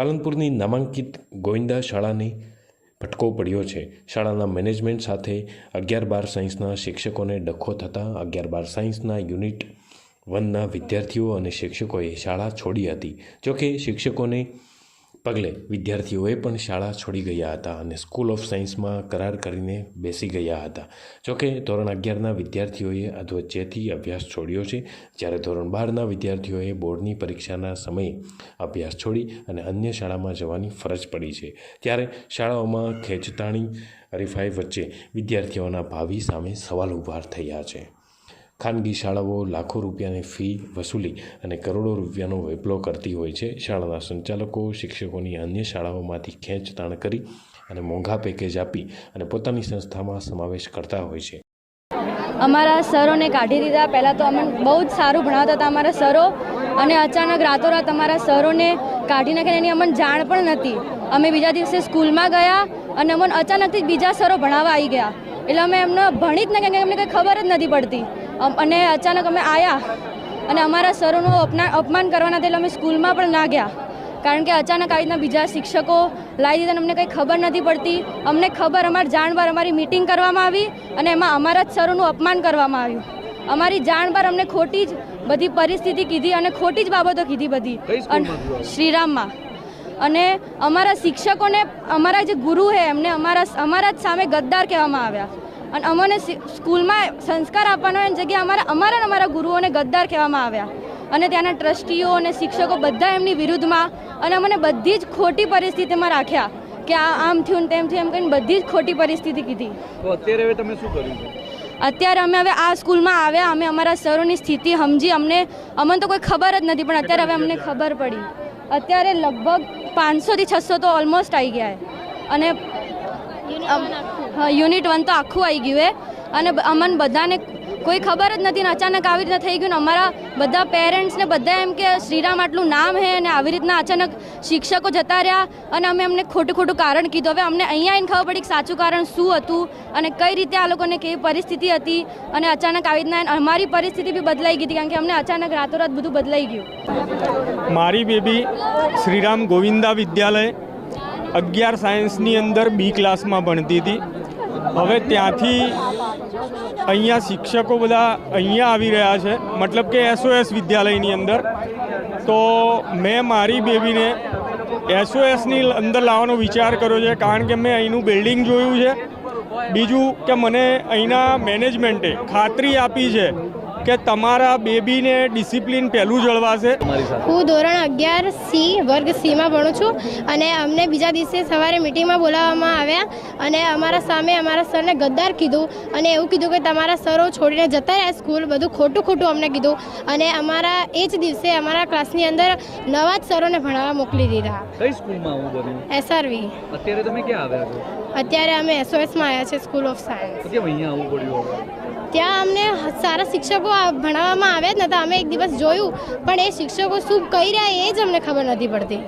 પાલનપુરની નામાંકિત ગોવિંદા શાળાની ભટકો પડ્યો છે. શાળાના મેનેજમેન્ટ સાથે અગિયાર બાર સાયન્સના શિક્ષકોને ડખો થતાં અગિયાર બાર સાયન્સના યુનિટ વનના વિદ્યાર્થીઓ અને શિક્ષકોએ શાળા છોડી હતી. જોકે શિક્ષકોને પગલે વિદ્યાર્થીઓએ પણ શાળા છોડી ગયા હતા અને સ્કૂલ ઓફ સાયન્સમાં કરાર કરીને બેસી ગયા હતા. જોકે ધોરણ અગિયારના વિદ્યાર્થીઓએ અધવચ્ચેથી અભ્યાસ છોડ્યો છે. જ્યારે ધોરણ બારના વિદ્યાર્થીઓએ બોર્ડની પરીક્ષાના સમયે અભ્યાસ છોડી અને અન્ય શાળામાં જવાની ફરજ પડી છે. ત્યારે શાળાઓમાં ખેંચતાણી, હરીફાઈ વચ્ચે વિદ્યાર્થીઓના ભાવિ સામે સવાલ ઊભા થયા છે. ખાનગી શાળાઓ લાખો રૂપિયાની ફી વસૂલી અને કરોડો રૂપિયાનો વેપલો કરતી હોય છે. શાળાના સંચાલકો, શિક્ષકોની અન્ય શાળાઓમાંથી ખેંચતાણ કરી અને મોંઘા પેકેજ આપી અને પોતાની સંસ્થામાં સમાવેશ કરતા હોય છે. અમારા સરોને કાઢી દીધા. પહેલાં તો અમને બહુ જ સારું ભણાવતા હતા અમારા સરો અને અચાનક રાતોરાત અમારા સરોને કાઢી નાખીને એની અમને જાણ પણ નથી. અમે બીજા દિવસે સ્કૂલમાં ગયા અને અમને અચાનકથી બીજા સરો ભણાવવા આવી ગયા. એટલે અમે એમને ભણી જ ન કે અમને કંઈ ખબર જ નથી પડતી. અમ- અને અચાનક અમે આવ્યા અને અમારા સરોનું અપના અપમાન કરવાના એટલે અમે સ્કૂલમાં પણ ના ગયા. કારણ કે અચાનક આવી રીતના બીજા શિક્ષકો લાવી દીધા અમને કંઈ ખબર નથી પડતી. અમને ખબર અમારી જાણબાર અમારી મિટિંગ કરવામાં આવી અને એમાં અમારા જ સરોનું અપમાન કરવામાં આવ્યું. અમારી જાણબાર અમને ખોટી જ બધી પરિસ્થિતિ કીધી અને ખોટી જ બાબતો કીધી બધી. અને શ્રીરામમાં. અને અમારા શિક્ષકોને અમારા જે ગુરુ છે એમને અમારા અમારા જ સામે ગદ્દાર કહેવામાં આવ્યા. અને અમને સ્કૂલમાં સંસ્કાર આપવાનો એની જગ્યાએ અમારા અમારા અમારા ગુરુઓને ગદ્દાર કહેવામાં આવ્યા. અને ત્યાંના ટ્રસ્ટીઓ અને શિક્ષકો બધા એમની વિરુદ્ધમાં અને અમને બધી જ ખોટી પરિસ્થિતિમાં રાખ્યા કે આ આમ થયું ને તેમ થયું એમ કહીને બધી જ ખોટી પરિસ્થિતિ કીધી. તો અત્યારે હવે તમે શું કર્યું અત્યારે અમે હવે આ સ્કૂલમાં આવ્યા અમે અમારા સરોની સ્થિતિ સમજી અમને અમને તો કોઈ ખબર જ નથી પણ અત્યારે હવે અમને ખબર પડી. અત્યારે લગભગ પાંચસોથી છસો તો ઓલમોસ્ટ આવી ગયા અને યુનિટ વન તો આખું આવી ગયું છે અને અમને બધાને કોઈ ખબર જ નથી ને અચાનક આવી રીતના થઈ ગયું ને અમારા બધા પેરેન્ટ્સને બધા એમ કે શ્રીરામ આટલું નામ છે અને આવી રીતના અચાનક શિક્ષકો જતા રહ્યા અને અમે અમને ખોટું ખોટું કારણ કીધું. હવે અમને અહીંયા આવીને ખબર પડી કે સાચું કારણ શું હતું અને કઈ રીતે આ લોકોને કેવી પરિસ્થિતિ હતી અને અચાનક આવી રીતના અમારી પરિસ્થિતિ બી બદલાઈ ગઈ હતી કારણ કે અમને અચાનક રાતોરાત બધું બદલાઈ ગયું. મારી બેબી શ્રીરામ ગોવિંદા વિદ્યાલય અગિયાર સાયન્સની અંદર બી ક્લાસમાં ભણતી હતી. હવે ત્યાંથી અહીંયા શિક્ષકો બધા અહીંયા આવી રહ્યા છે. મતલબ કે એસઓએસ વિદ્યાલયની અંદર. તો મેં મારી બેબીને એસઓએસની અંદર લાવવાનો વિચાર કર્યો છે, કારણ કે મેં અહીંનું બિલ્ડિંગ જોયું છે. બીજું કે મને અહીંના મેનેજમેન્ટે ખાતરી આપી છે કે તમારા બેબીને ડિસિપ્લિન પહેલું જળવાશે? હું ધોરણ અગિયાર સી વર્ગ સીમાં ભણું છું અને અમને બીજા દિવસે સવારે મિટિંગમાં બોલાવવામાં આવ્યા અને અમારા સામે અમારા સરને ગદ્દાર કીધું અને એવું કીધું કે તમારા સરો છોડીને જતા રહ્યા સ્કૂલ બધું ખોટું ખોટું અમને કીધું અને અમારા એ જ દિવસે અમારા ક્લાસની અંદર નવા જ સરોને ભણાવવા મોકલી દીધા. કઈ સ્કૂલમાં આવું બન્યું એસઆરવી અત્યારે તમે ક્યાં આવ્યા છો? અત્યારે અમે એસઓએસમાં આવ્યા છે સ્કૂલ ઓફ સાયન્સ કેમ અહીંયા આવવું પડ્યું ત્યાં અમને સારા શિક્ષકો ભણાવવામાં આવ્યા જ નહોતા અમે એક દિવસ જોયું, પણ એ શિક્ષકો શું કહી રહ્યા એ જ અમને ખબર નથી પડતી.